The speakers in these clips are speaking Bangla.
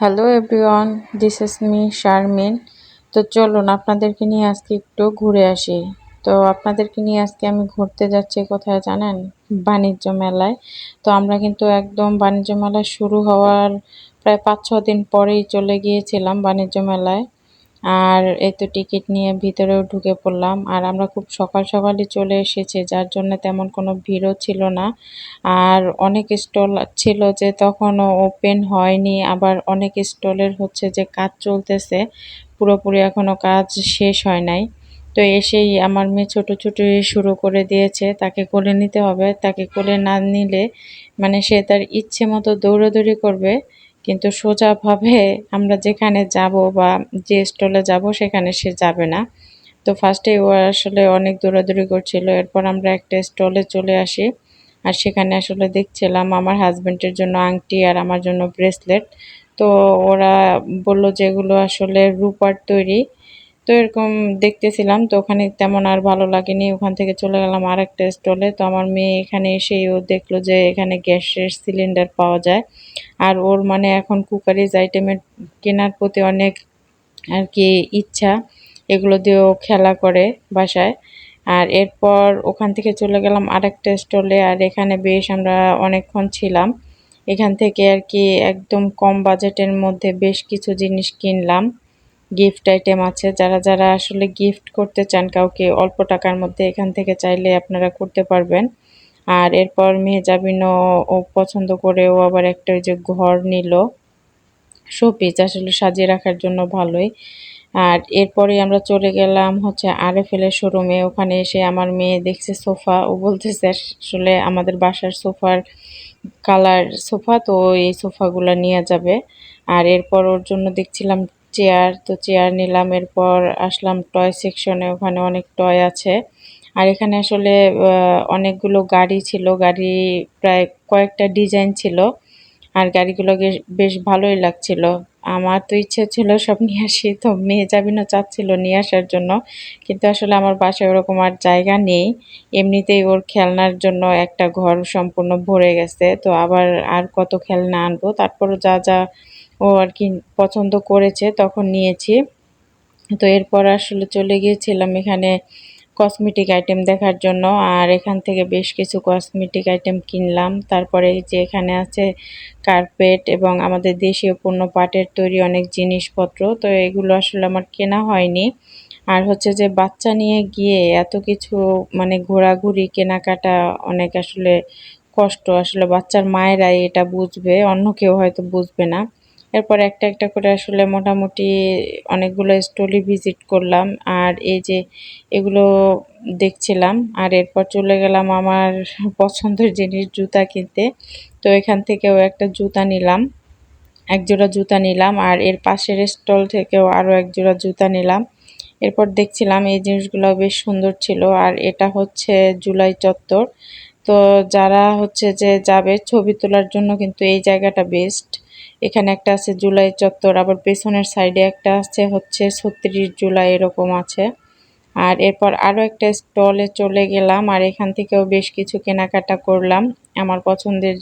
Hello everyone this is me Sharmin তো চলুন, আপনাদেরকে নিয়ে আজকে একটু ঘুরে আসি। তো আপনাদেরকে নিয়ে আজকে আমি ঘুরতে যাচ্ছি কোথায় জানেন? বাণিজ্য মেলায়। তো আমরা কিন্তু একদম বাণিজ্য মেলা শুরু হওয়ার প্রায় পাঁচ ছ দিন পরেই চলে গিয়েছিলাম বাণিজ্য মেলায়। আর এই তো টিকিট নিয়ে ভিতরেও ঢুকে পড়লাম। আর আমরা খুব সকাল সকালই চলে এসেছি, যার জন্য তেমন কোনো ভিড়ও ছিল না। আর অনেক স্টল ছিল যে তখনও ওপেন হয়নি। আবার অনেক স্টলের হচ্ছে যে কাজ চলতেছে, পুরোপুরি এখনও কাজ শেষ হয় নাই। তো এসেই আমার মেয়ে ছোটো ছোটো শুরু করে দিয়েছে, তাকে কোলে নিতে হবে। তাকে কোলে না নিলে মানে সে তার ইচ্ছে মতো দৌড়াদৌড়ি করবে। কিন্তু সোজাভাবে আমরা যেখানে যাব বা যে স্টলে যাব, সেখানে সে যাবে না। তো ফার্স্টে ও আসলে অনেক দৌড়াদৌড়ি করছিল, এরপর আমরা একটা স্টলে চলে আসি। আর সেখানে আসলে দেখছিলাম আমার হাজব্যান্ডের জন্য আংটি আর আমার জন্য ব্রেসলেট তো ওরা বলল যেগুলো আসলে রূপার তৈরি। তো এরকম দেখতেছিলাম, তো ওখানে তেমন আর ভালো লাগেনি। ওখান থেকে চলে গেলাম আর একটা স্টলে তো আমার মেয়ে এখানে এসেই ও দেখল যে এখানে গ্যাসের সিলিন্ডার পাওয়া যায়। আর ওর মানে এখন কুকারিজ আইটেমের কেনার প্রতি অনেক আর কি ইচ্ছা, এগুলো দিয়েও খেলা করে বাসায়। আর এরপর ওখান থেকে চলে গেলাম আরেকটা স্টলে আর এখানে বেশ আমরা অনেকক্ষণ ছিলাম। এখান থেকে আর কি একদম কম বাজেটের মধ্যে বেশ কিছু জিনিস কিনলাম। গিফট আইটেম আছে। যারা যারা আসলে গিফট করতে চান কাউকে, অল্প টাকার মধ্যে এখান থেকে চাইলে আপনারা করতে পারবেন। আর এরপর মেহজাবিনও ও পছন্দ করে, ও আবার একটা ওই যে ঘর নিল। শোপিস আসলে সাজিয়ে রাখার জন্য ভালোই। আর এরপরে আমরা চলে গেলাম হচ্ছে আর আরএফএলের শোরুমে ওখানে এসে আমার মেয়ে দেখছে সোফা। ও বলতেছে আসলে আমাদের বাসার সোফার কালার সোফা, তো এই সোফাগুলো নিয়ে যাবে। আর এরপর ওর জন্য দেখছিলাম চেয়ার তো চেয়ার নিলাম, এরপর আসলাম টয় সেকশনে ওখানে অনেক টয় আছে। আর এখানে আসলে অনেকগুলো গাড়ি ছিল, গাড়ি প্রায় কয়েকটা ডিজাইন ছিল, আর গাড়িগুলো বেশ ভালোই লাগছিল। আমার তো ইচ্ছে ছিল সব নিয়ে আসি, তো মেয়ে যাবিনও চাচ্ছিল নিয়ে আসার জন্য, কিন্তু আসলে আমার বাসায় ওরকম আর জায়গা নেই। এমনিতেই ওর খেলনার জন্য একটা ঘর সম্পূর্ণ ভরে গেছে, তো আবার আর কত খেলনা আনব, তারপরও যা যা ও আর কি পছন্দ করেছে, তখন নিয়েছি। তো এরপর আসলে চলে গিয়েছিলাম এখানে কসমেটিক আইটেম দেখার জন্য, আর এখান থেকে বেশ কিছু কসমেটিক আইটেম কিনলাম। তারপরে যে এখানে আছে কার্পেট এবং আমাদের দেশীয় পণ্য পাটের তৈরি অনেক জিনিসপত্র, তো এগুলো আসলে আমার কেনা হয়নি। আর হচ্ছে যে বাচ্চা নিয়ে গিয়ে এত কিছু মানে ঘোরাঘুরি, কেনাকাটা অনেক আসলে কষ্ট। আসলে বাচ্চার মায়েরাই এটা বুঝবে, অন্য কেউ হয়তো বুঝবে না। এরপর একটা একটা করে আসলে মোটামুটি অনেকগুলো স্টলই ভিজিট করলাম। আর এই যে এগুলো দেখছিলাম, আর এরপর চলে গেলাম আমার পছন্দের জিনিস জুতা কিনতে। তো এখান থেকেও একটা জুতা নিলাম এক জোড়া জুতা নিলাম, আর এর পাশের স্টল থেকেও আরও এক জোড়া জুতা নিলাম। এরপর দেখছিলাম এই জিনিসগুলো বেশ সুন্দর ছিল, আর এটা হচ্ছে জুলাই চত্বর। তো যারা হচ্ছে যে যাবে ছবি তোলার জন্য কিন্তু এই জায়গাটা বেস্ট এখানে একটা আছে জুলাই চত্বর, আবার পেছনের সাইডে একটা আছে হচ্ছে ছত্রিশ জুলাই এরকম আছে। আর এরপর আরও একটা স্টলে চলে গেলাম, আর এখান থেকেও বেশ কিছু কেনাকাটা করলাম আমার পছন্দের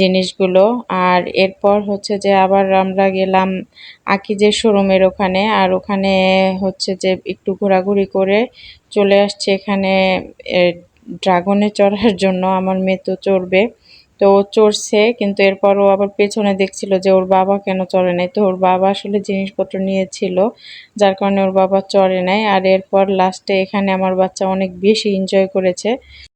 জিনিসগুলো। আর এরপর হচ্ছে যে আবার আমরা গেলাম আকিজের শোরুমের ওখানে, আর ওখানে হচ্ছে যে একটু ঘোরাঘুরি করে চলে আসছে এখানে ড্রাগনে চড়ার জন্য, আমার মেয়ে তো চড়বে। তো ও চড়ছে, কিন্তু এরপর ও আবার পেছনে দেখছিল যে ওর বাবা কেন চড়ে নাই। তো ওর বাবা আসলে জিনিসপত্র নিয়েছিল, যার কারণে ওর বাবা চড়ে নাই। আর এরপর লাস্টে এখানে আমার বাচ্চা অনেক বেশি এনজয় করেছে।